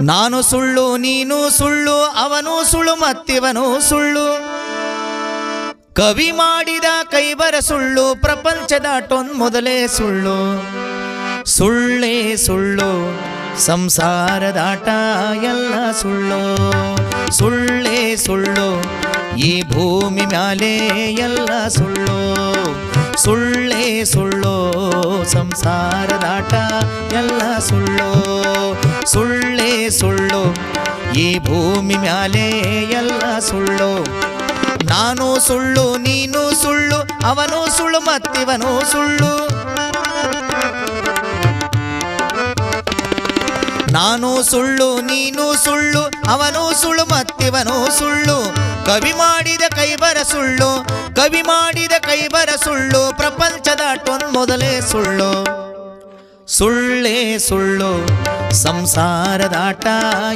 ನಾನು ಸುಳ್ಳು, ನೀನು ಸುಳ್ಳು, ಅವನು ಸುಳ್ಳು, ಮತ್ತಿವನು ಸುಳ್ಳು. ಕವಿ ಮಾಡಿದ ಕೈಬರ ಸುಳ್ಳು ಪ್ರಪಂಚದಾಟೊಂದ್ ಮೊದಲೇ ಸುಳ್ಳು. ಸುಳ್ಳೇ ಸುಳ್ಳು ಸಂಸಾರದಾಟ ಎಲ್ಲ ಸುಳ್ಳು. ಸುಳ್ಳೇ ಸುಳ್ಳು, ಈ ಭೂಮಿ ಮ್ಯಾಲೆ ಎಲ್ಲ ಸುಳ್ಳು. ಸುಳ್ಳೇ ಸುಳ್ಳೋ ಸಂಸಾರದಾಟ ಎಲ್ಲ ಸುಳ್ಳೋ. ಸುಳ್ಳೇ ಸುಳ್ಳೋ, ಈ ಭೂಮಿ ಮ್ಯಾಲೆ ಎಲ್ಲ ಸುಳ್ಳೋ. ನಾನು ಸುಳ್ಳು, ನೀನು ಸುಳ್ಳು, ಅವನು ಸುಳ್ಳು ಮತ್ತಿವನು ಸುಳ್ಳು. ನಾನು ಸುಳ್ಳು, ನೀನು ಸುಳ್ಳು, ಅವನು ಸುಳ್ಳು, ಮತ್ತಿವನು ಸುಳ್ಳು. ಕವಿ ಮಾಡಿದ ಕೈಬರ ಸುಳ್ಳು, ಕವಿ ಮಾಡಿದ ಕೈಬರ ಸುಳ್ಳು ಪ್ರಪಂಚದಾಟೊಂದ್ ಮೊದಲೇ ಸುಳ್ಳು. ಸುಳ್ಳೇ ಸುಳ್ಳು ಸಂಸಾರದಾಟ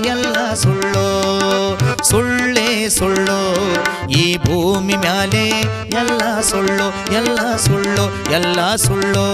ಎಲ್ಲ ಸುಳ್ಳು. ಸುಳ್ಳೇ ಸುಳ್ಳು, ಈ ಭೂಮಿ ಮ್ಯಾಲೆ ಎಲ್ಲ ಸುಳ್ಳು ಎಲ್ಲ ಸುಳ್ಳು ಎಲ್ಲ ಸುಳ್ಳು.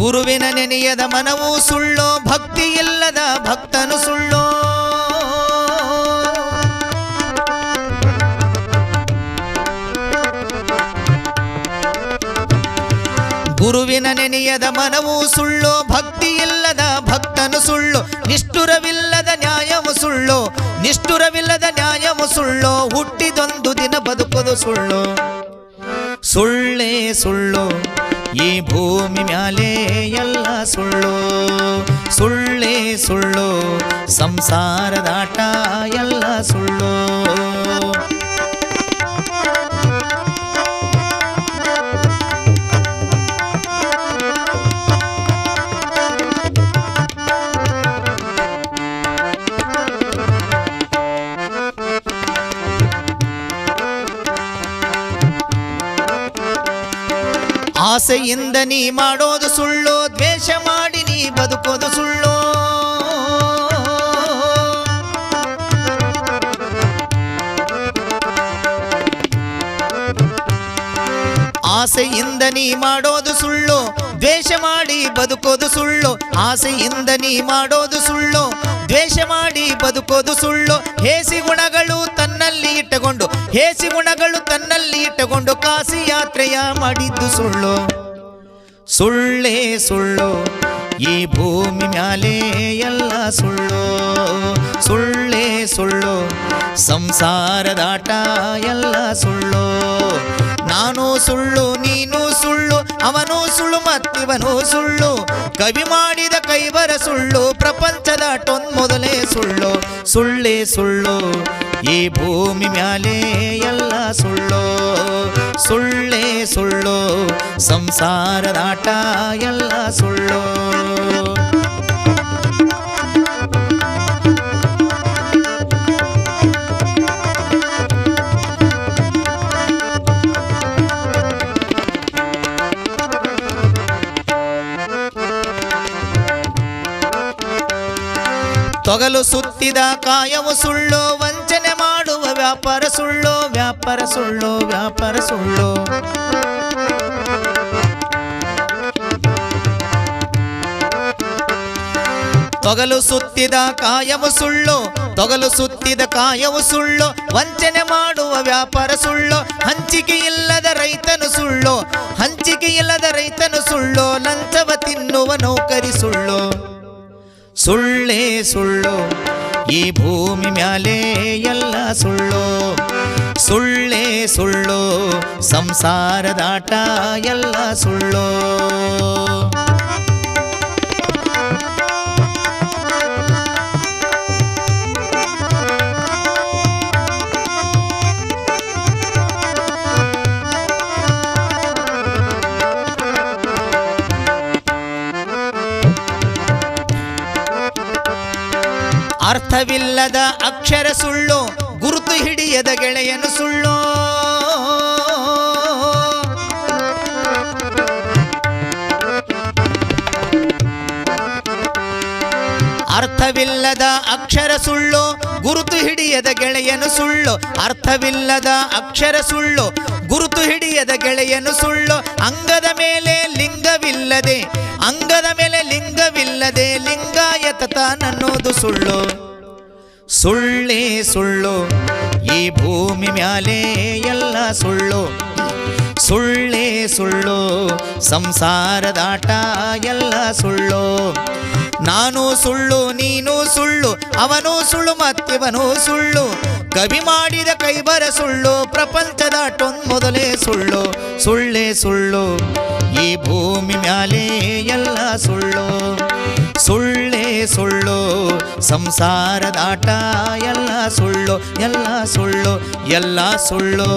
ಗುರುವಿನ ನೆನೆಯದ ಮನವು ಸುಳ್ಳೋ ಭಕ್ತಿ ಇಲ್ಲದ ಭಕ್ತನು ಸುಳ್ಳೋ. ಗುರುವಿನ ನೆನೆಯದ ಮನವು ಸುಳ್ಳೋ ಭಕ್ತಿ ಇಲ್ಲದ ಭಕ್ತನು ಸುಳ್ಳು. ನಿಷ್ಠುರವಿಲ್ಲದ ನ್ಯಾಯವು ಸುಳ್ಳು, ನಿಷ್ಠುರವಿಲ್ಲದ ನ್ಯಾಯವು ಸುಳ್ಳು. ಹುಟ್ಟಿದೊಂದು ದಿನ ಬದುಕೋದು ಸುಳ್ಳು. ಸುಳ್ಳೇ ಸುಳ್ಳು. ಈ ಭೂಮಿ ಮ್ಯಾಲೆ ಎಲ್ಲ ಸುಳ್ಳು ಸುಳ್ಳೇ ಸುಳ್ಳು ಸಂಸಾರದಾಟ ಎಲ್ಲ ಸುಳ್ಳು. ಆಸೆಯಿಂದ ನೀ ಮಾಡೋದು ಸುಳ್ಳು ದ್ವೇಷ ಮಾಡಿ ನೀ ಬದುಕೋದು ಸುಳ್ಳು. ಆಸೆಯಿಂದ ನೀ ಮಾಡೋದು ಸುಳ್ಳು ದ್ವೇಷ ಮಾಡಿ ಬದುಕೋದು ಸುಳ್ಳು, ಆಸೆಯಿಂದ ನೀ ಮಾಡೋದು ಸುಳ್ಳು. ದ್ವೇಷ ಮಾಡಿ ಬದುಕೋದು ಸುಳ್ಳು, ಹೇಸಿ ಗುಣಗಳು ತನ್ನಲ್ಲಿ ಇಟ್ಟುಕೊಂಡು, ಹೇಸಿ ಗುಣಗಳು ತನ್ನಲ್ಲಿ ಇಟ್ಟುಕೊಂಡು ಕಾಸಿ ಯಾತ್ರೆಯ ಮಾಡಿದ್ದು ಸುಳ್ಳು. ಸುಳ್ಳೇ ಸುಳ್ಳು, ಈ ಭೂಮಿ ಮ್ಯಾಲೆ ಎಲ್ಲ ಸುಳ್ಳು. ಸುಳ್ಳೇ ಸುಳ್ಳು ಸಂಸಾರದಾಟ ಎಲ್ಲ ಸುಳ್ಳು. ಸುಳ್ಳು, ನೀನು ಸುಳ್ಳು, ಅವನು ಸುಳ್ಳು ಮತ್ತಿವನು ಸುಳ್ಳು. ಕವಿ ಮಾಡಿದ ಕೈವರ ಸುಳ್ಳು ಪ್ರಪಂಚದಾಟೊಂದ್ ಮೊದಲೇ ಸುಳ್ಳು. ಸುಳ್ಳೇ ಸುಳ್ಳು, ಈ ಭೂಮಿ ಮ್ಯಾಲೆ ಎಲ್ಲ ಸುಳ್ಳು. ಸುಳ್ಳೇ ಸುಳ್ಳು ಸಂಸಾರದಾಟ ಎಲ್ಲ ಸುಳ್ಳು. ತೊಗಲು ಸುತ್ತಿದ ಕಾಯವು ಸುಳ್ಳು, ವಂಚನೆ ಮಾಡುವ ವ್ಯಾಪಾರ ಸುಳ್ಳು ವ್ಯಾಪಾರ ಸುಳ್ಳು ವ್ಯಾಪಾರ ಸುಳ್ಳು. ತೊಗಲು ಸುತ್ತಿದ ಕಾಯವು ಸುಳ್ಳು, ತೊಗಲು ಸುತ್ತಿದ ಕಾಯವು ಸುಳ್ಳು, ವಂಚನೆ ಮಾಡುವ ವ್ಯಾಪಾರ ಸುಳ್ಳು, ಹಂಚಿಕೆ ಇಲ್ಲದ ರೈತನು ಸುಳ್ಳು, ಹಂಚಿಕೆ ಇಲ್ಲದ ರೈತನು ಸುಳ್ಳು, ಲಂಚವ ತಿನ್ನುವ ನೌಕರಿ ಸುಳ್ಳು. ಸುಳ್ಳೇ ಸುಳ್ಳು. ಈ ಭೂಮಿ ಮ್ಯಾಲೆ ಎಲ್ಲ ಸುಳ್ಳು. ಸುಳ್ಳೇ ಸುಳ್ಳು. ಸಂಸಾರದಾಟ ಎಲ್ಲ ಸುಳ್ಳು. ಅರ್ಥವಿಲ್ಲದ ಅಕ್ಷರ ಸುಳ್ಳು, ಗುರುತು ಹಿಡಿಯದ ಗೆಳೆಯನು ಸುಳ್ಳು. ಅರ್ಥವಿಲ್ಲದ ಅಕ್ಷರ ಸುಳ್ಳು, ಗುರುತು ಹಿಡಿಯದ ಗೆಳೆಯನು ಸುಳ್ಳು. ಅರ್ಥವಿಲ್ಲದ ಅಕ್ಷರ ಸುಳ್ಳು, ಗುರುತು ಹಿಡಿಯದ ಗೆಳೆಯನು ಸುಳ್ಳು. ಅಂಗದ ಮೇಲೆ ಲಿಂಗವಿಲ್ಲದೆ, ಅಂಗದ ಮೇಲೆ ಲಿಂಗವಿಲ್ಲದೆ ಲಿಂಗಾಯತ ತಾನನ್ನೋದು ಸುಳ್ಳು. ಸುಳ್ಳೇ ಸುಳ್ಳು, ಈ ಭೂಮಿ ಮ್ಯಾಲೆ ಎಲ್ಲ ಸುಳ್ಳು. ಸುಳ್ಳೇ ಸುಳ್ಳು ಸಂಸಾರದಾಟ ಎಲ್ಲ ಸುಳ್ಳು. ನಾನು ಸುಳ್ಳು, ನೀನು ಸುಳ್ಳು, ಅವನು ಸುಳ್ಳು, ಮತ್ತಿವನು ಸುಳ್ಳು. ಕವಿ ಮಾಡಿದ ಕೈಬರ ಸುಳ್ಳು ಪ್ರಪಂಚದಾಟೊಂದು ಮೊದಲೇ ಸುಳ್ಳು, ಸುಳ್ಳೇ ಸುಳ್ಳು. ಈ ಭೂಮಿ ಮ್ಯಾಲೆ ಎಲ್ಲ ಸುಳ್ಳು, ಸುಳ್ಳೇ ಸುಳ್ಳು. ಸಂಸಾರದಾಟ ಎಲ್ಲ ಸುಳ್ಳು ಎಲ್ಲ ಸುಳ್ಳು ಎಲ್ಲ ಸುಳ್ಳು.